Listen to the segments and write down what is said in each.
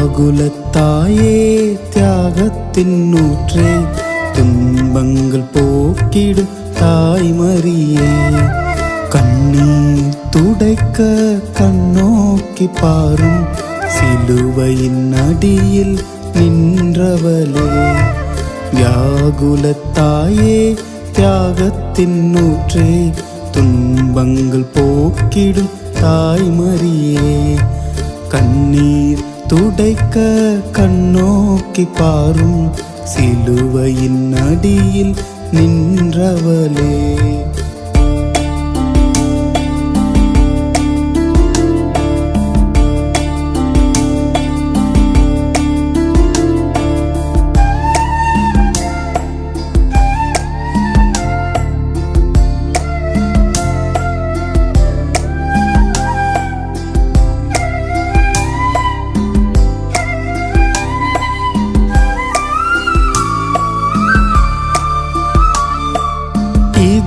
வியாகுலத்தாயே தியாகத்தின் நூற்றே துன்பங்கள் போக்கிடும் தாய்மரியே. கண்ணீர் துடைக்க கண்ணோக்கி பாரும் சிலுவையின் அடியில் நின்றவளே. வியாகுலத்தாயே தியாகத்தின் நூற்றே துன்பங்கள் போக்கிடும் தாய்மரியே. கண்ணீர் துடைக்க கண்ணோக்கி பாரும் சிலுவையின் அடியில் நின்றவளே.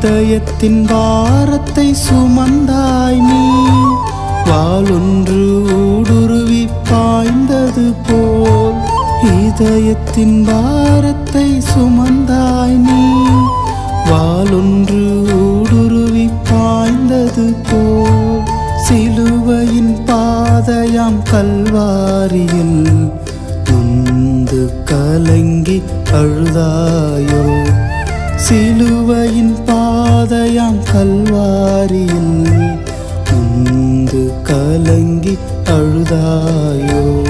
இதயத்தின் வாரத்தை சுமந்தாய் நீ. வாளொன்று ஊடுருவி பாய்ந்தது போல் இதயத்தின் வாரத்தை சுமந்தாய் நீ. வாளொன்று ஊடுருவி பாய்ந்தது போல் சிலுவையின் பாதையாம் கல்வாரியில். நொந்து கலங்கி அழுதாயோ சிலுவையின் பாதையாம் கல்வாரியில் நொந்து கலங்கி அழுதாயோ?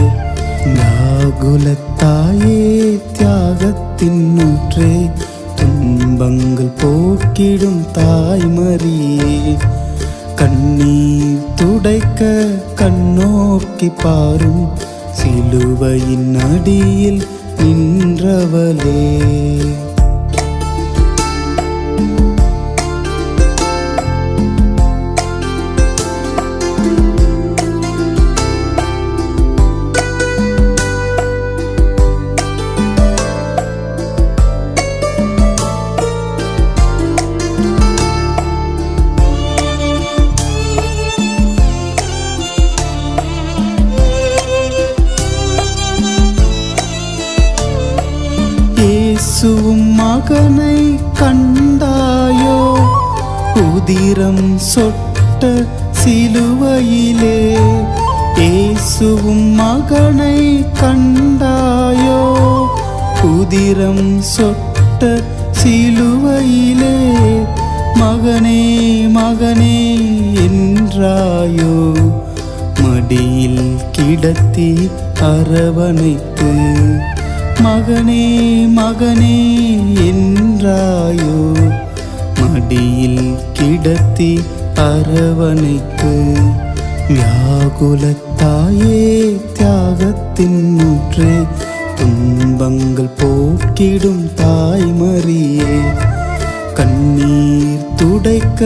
நாகுலத்தாயே தியாகத்தின் நூற்றே துன்பங்கள் போக்கிடும் தாய்மரியே. கண்ணீர் துடைக்க கண்ணோக்கி பாரும் சிலுவையின் அடியில் நின்றவளே. இயேசுவும் மகனை கண்டாயோ? உதிரம் சொட்ட சிலுவையிலே இயேசுவும் மகனை கண்டாயோ? உதிரம் சொட்ட சிலுவையிலே மகனே மகனே என்றாயோ? மடியில் கிடத்தி அரவணைத்து மகனே மகனே என்றாயோ? மடியில் கிடத்தி அரவணைத்து வியாகுலத்தாயே தியாகத்தின் நூற்றே துன்பங்கள் போக்கிடும் தாய்மரியே கண்ணீர் துடைக்க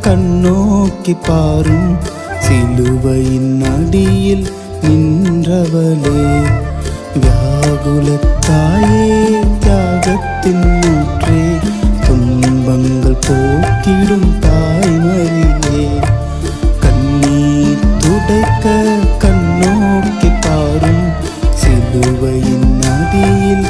கண்ணோக்கி பாரும் சிலுவையின் அடியில் நின்றவளே. தாயே தியாகத்தின் ஊற்றே துன்பங்கள் போக்கிடும் தாய்மரியே கண்ணீர் துடைக்க கண்ணோக்கி பாரும் சிலுவையின் நதியில்